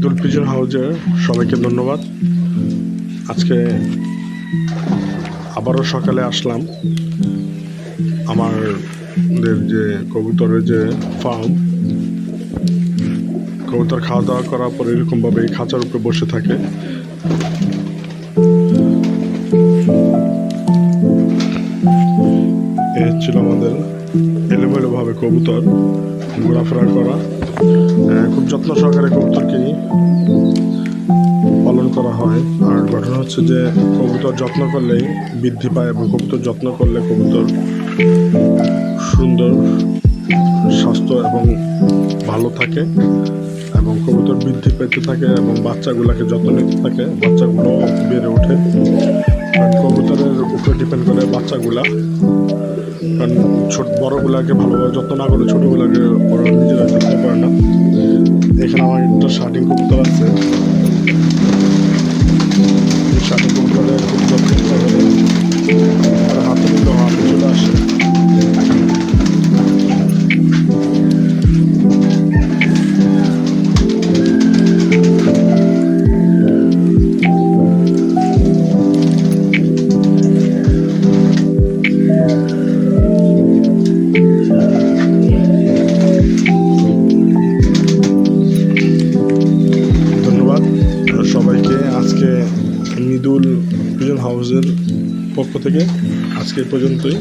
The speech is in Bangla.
দুল পিজন হাউজের সবাইকে ধন্যবাদ। আজকে আবারও সকালে আসলাম। আমাদের যে কবুতরের যে ফার্ম কবুতর খাওয়া দাওয়া করার পর এরকমভাবে এই খাঁচার উপরে বসে থাকে। এ ছিল আমাদের এলোমেলোভাবে কবুতর, ঘোরাফেরা করা। খুব যত্ন সহকারে কবুতরকে পালন করা হয়। আর ঘটনা হচ্ছে যে কবুতর যত্ন করলেই বৃদ্ধি পায় এবং কবুতর যত্ন করলে কবুতর সুন্দর, স্বাস্থ্য এবং ভালো থাকে এবং কবুতর বৃদ্ধি পেতে থাকে এবং বাচ্চাগুলোকে যত্ন নিতে থাকে। বাচ্চাগুলো বেড়ে ওঠে। কবুতরের উপরে ডিপেন্ড করে বাচ্চাগুলা। কারণ ছোট বড়গুলাকে ভালোভাবে যত্ন না করলে ছোটোগুলাকে ওরা নিজেরা যত্ন এখানে আমার একটা শার্টিং কবুতর আছে। শার্টিং কবুতরের নিতে আর হাতে নিলে হাতে চলে আসে। ধন্যবাদ মৃদুল পিজন হাউসের পক্ষ থেকে আজকে পর্যন্তই।